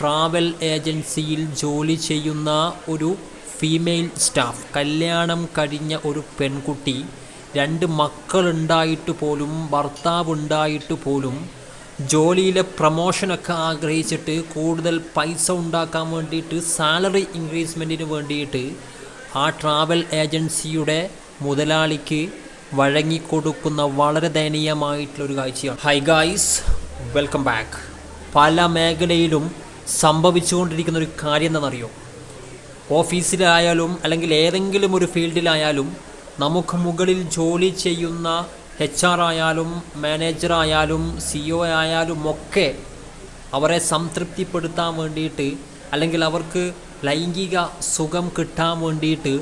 Travel ഏജൻസിയിൽ ജോലി ചെയ്യുന്ന ഒരു ഫീമെയിൽ സ്റ്റാഫ്. കല്യാണം കഴിഞ്ഞ ഒരു പെൺകുട്ടി രണ്ട് മക്കളുണ്ടായിട്ട് പോലും ഭർത്താവ് ഉണ്ടായിട്ട് പോലും ജോലിയിലെ പ്രമോഷനൊക്കെ ആഗ്രഹിച്ചിട്ട് കൂടുതൽ പൈസ ഉണ്ടാക്കാൻ വേണ്ടിയിട്ട് സാലറി ഇൻക്രീസ്മെന്റിന് വേണ്ടിയിട്ട് ആ ട്രാവൽ ഏജൻസിയുടെ മുതലാളിക്ക് വഴങ്ങിക്കൊടുക്കുന്ന വളരെ ദയനീയമായിട്ടുള്ളൊരു കാഴ്ചയാണ്. ഹൈ ഗായ്സ് വെൽക്കം ബാക്ക് പല മേഖലയിലും സംഭവിച്ചുകൊണ്ടിരിക്കുന്ന ഒരു കാര്യം എന്താണെന്നറിയോ? ഓഫീസിലായാലും അല്ലെങ്കിൽ ഏതെങ്കിലും ഒരു ഫീൽഡിലായാലും നമുക്ക് മുകളിൽ ജോലി ചെയ്യുന്ന എച്ച് ആർ ആയാലും മാനേജർ ആയാലും സി ഒ ആയാലും ഒക്കെ അവരെ സംതൃപ്തിപ്പെടുത്താൻ വേണ്ടിയിട്ട് അല്ലെങ്കിൽ അവർക്ക് ലൈംഗിക സുഖം കിട്ടാൻ വേണ്ടിയിട്ട്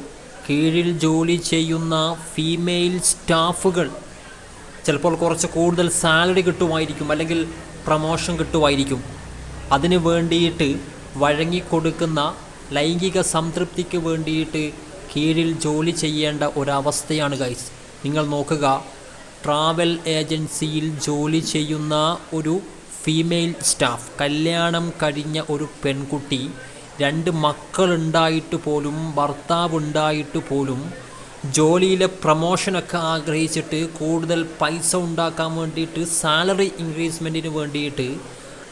കീഴിൽ ജോലി ചെയ്യുന്ന ഫീമെയിൽ സ്റ്റാഫുകൾ ചിലപ്പോൾ കുറച്ച് കൂടുതൽ സാലറി കിട്ടുമായിരിക്കും അല്ലെങ്കിൽ പ്രമോഷൻ കിട്ടുമായിരിക്കും. അതിന് വേണ്ടിയിട്ട് വഴങ്ങിക്കൊടുക്കുന്ന ലൈംഗിക സംതൃപ്തിക്ക് വേണ്ടിയിട്ട് കീഴിൽ ജോലി ചെയ്യേണ്ട ഒരവസ്ഥയാണ് ഗൈസ് നിങ്ങൾ നോക്കുക ട്രാവൽ ഏജൻസിയിൽ ജോലി ചെയ്യുന്ന ഒരു ഫീമെയിൽ സ്റ്റാഫ് കല്യാണം കഴിഞ്ഞ ഒരു പെൺകുട്ടി രണ്ട് മക്കളുണ്ടായിട്ട് പോലും ഭർത്താവ് ഉണ്ടായിട്ട് പോലും ജോലിയിലെ പ്രമോഷനൊക്കെ ആഗ്രഹിച്ചിട്ട് കൂടുതൽ പൈസ ഉണ്ടാക്കാൻ വേണ്ടിയിട്ട് സാലറി ഇൻക്രീസ്മെന്റിന് വേണ്ടിയിട്ട്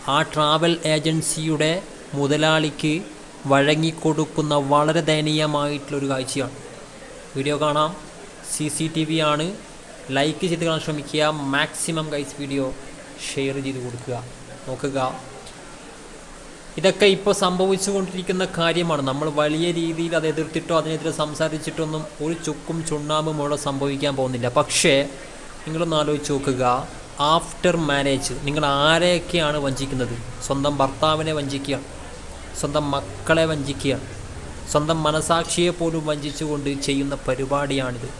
ആ ട്രാവൽ ഏജൻസിയുടെ മുതലാളിക്ക് വഴങ്ങിക്കൊടുക്കുന്ന വളരെ ദയനീയമായിട്ടുള്ളൊരു കാഴ്ചയാണ്. വീഡിയോ കാണാം. സി സി ടി വി ആണ്. ലൈക്ക് ചെയ്ത് കാണാൻ ശ്രമിക്കുക. മാക്സിമം ഗൈസ് വീഡിയോ ഷെയർ ചെയ്ത് കൊടുക്കുക. നോക്കുക. ഇതൊക്കെ ഇപ്പോൾ സംഭവിച്ചുകൊണ്ടിരിക്കുന്ന കാര്യമാണ്. നമ്മൾ വലിയ രീതിയിൽ അത് എതിർത്തിട്ടോ അതിനെതിരെ സംസാരിച്ചിട്ടൊന്നും ഒരു ചുക്കും ചുണ്ണാമ്പും ഇവിടെ സംഭവിക്കാൻ പോകുന്നില്ല. പക്ഷേ നിങ്ങളൊന്ന് ആലോചിച്ച് നോക്കുക. After marriage. നിങ്ങൾ ആരെയൊക്കെയാണ് വഞ്ചിക്കുന്നത്? സ്വന്തം ഭർത്താവിനെ വഞ്ചിക്കുക. സ്വന്തം മക്കളെ വഞ്ചിക്കുക. സ്വന്തം മനസാക്ഷിയെ പോലും വഞ്ചിച്ചുകൊണ്ട് ചെയ്യുന്ന പരിപാടിയാണിത്.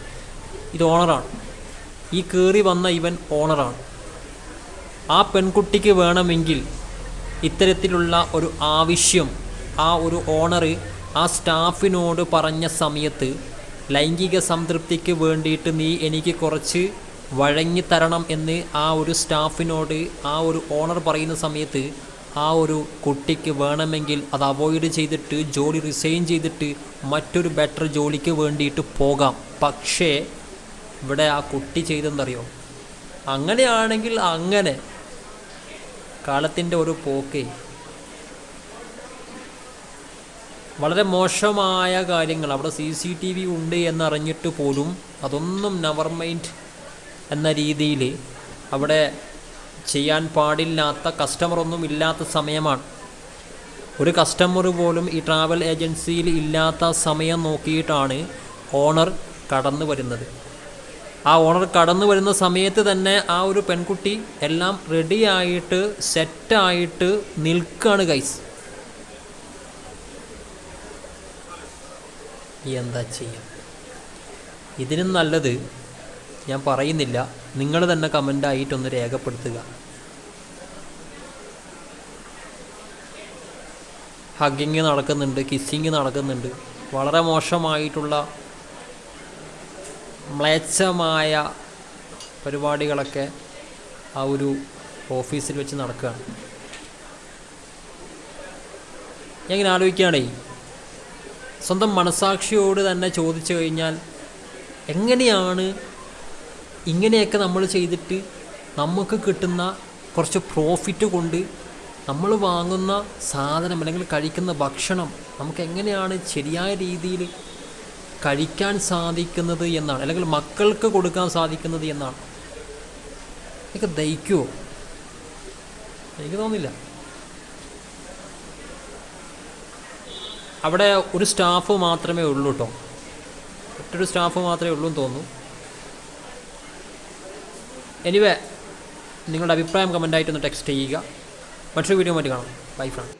ഇത് ഓണറാണ്. ഈ കയറി വന്ന ഇവൻ ഓണറാണ്. ആ പെൺകുട്ടിക്ക് വേണമെങ്കിൽ ഇത്തരത്തിലുള്ള ഒരു ആവശ്യം ആ ഒരു ഓണർ ആ സ്റ്റാഫിനോട് പറഞ്ഞ സമയത്ത് ലൈംഗിക സംതൃപ്തിക്ക് വേണ്ടിയിട്ട് നീ എനിക്ക് കുറച്ച് വഴങ്ങി തരണം എന്ന് ആ ഒരു സ്റ്റാഫിനോട് ആ ഒരു ഓണർ പറയുന്ന സമയത്ത് ആ ഒരു കുട്ടിക്ക് വേണമെങ്കിൽ അത് അവോയ്ഡ് ചെയ്തിട്ട് ജോലി റിസൈൻ ചെയ്തിട്ട് മറ്റൊരു ബെറ്റർ ജോലിക്ക് വേണ്ടിയിട്ട് പോകാം. പക്ഷേ ഇവിടെ ആ കുട്ടി ചെയ്തെന്നറിയോ അങ്ങനെയാണെങ്കിൽ അങ്ങനെ കാലത്തിന്റെ ഒരു പോക്കേ. വളരെ മോശമായ കാര്യങ്ങൾ. അവിടെ സി സി ടി വി ഉണ്ട് എന്നറിഞ്ഞിട്ട് പോലും അതൊന്നും നെവർ മൈൻഡ് എന്ന രീതിയിൽ അവിടെ ചെയ്യാൻ പാടില്ലാത്ത കസ്റ്റമറൊന്നും ഇല്ലാത്ത സമയമാണ്. ഒരു കസ്റ്റമർ പോലും ഈ ട്രാവൽ ഏജൻസിയിൽ ഇല്ലാത്ത സമയം നോക്കിയിട്ടാണ് ഓണർ കടന്നു വരുന്നത്. ആ ഓണർ കടന്നു വരുന്ന സമയത്ത് തന്നെ ആ ഒരു പെൺകുട്ടി എല്ലാം റെഡിയായിട്ട് സെറ്റായിട്ട് നിൽക്കുകയാണ് ഗൈസ് എന്താ ചെയ്യാം? ഇതിനും നല്ലത് ഞാൻ പറയുന്നില്ല. നിങ്ങൾ തന്നെ കമന്റായിട്ടൊന്ന് രേഖപ്പെടുത്തുക. ഹഗ്ഗിങ് നടക്കുന്നുണ്ട് കിസ്സിങ് നടക്കുന്നുണ്ട്. വളരെ മോശമായിട്ടുള്ള മ്ലേച്ഛമായ പരിപാടികളൊക്കെ ആ ഒരു ഓഫീസിൽ വെച്ച് നടക്കുകയാണ്. ഞാൻ ഇങ്ങനെ ആലോചിക്കുകയാണേ സ്വന്തം മനസാക്ഷിയോട് തന്നെ ചോദിച്ചു കഴിഞ്ഞാൽ എങ്ങനെയാണ് ഇങ്ങനെയൊക്കെ നമ്മൾ ചെയ്തിട്ട് നമുക്ക് കിട്ടുന്ന കുറച്ച് പ്രോഫിറ്റ് കൊണ്ട് നമ്മൾ വാങ്ങുന്ന സാധനം അല്ലെങ്കിൽ കഴിക്കുന്ന ഭക്ഷണം നമുക്ക് എങ്ങനെയാണ് ശരിയായ രീതിയിൽ കഴിക്കാൻ സാധിക്കുന്നത് എന്നാണ്. അല്ലെങ്കിൽ മക്കൾക്ക് കൊടുക്കാൻ സാധിക്കുന്നത് എന്നാണ്. എനിക്ക് ദഹിക്കുമോ എനിക്ക് തോന്നില്ല അവിടെ ഒരു സ്റ്റാഫ് മാത്രമേ ഉള്ളൂ കേട്ടോ മറ്റൊരു സ്റ്റാഫ് മാത്രമേ ഉള്ളൂ എന്ന് തോന്നുന്നു. എനിവേ നിങ്ങളുടെ അഭിപ്രായം കമന്റായിട്ടൊന്ന് ടെക്സ്റ്റ് ചെയ്യുക. മറ്റൊരു വീഡിയോ മറ്റു കാണാം. By front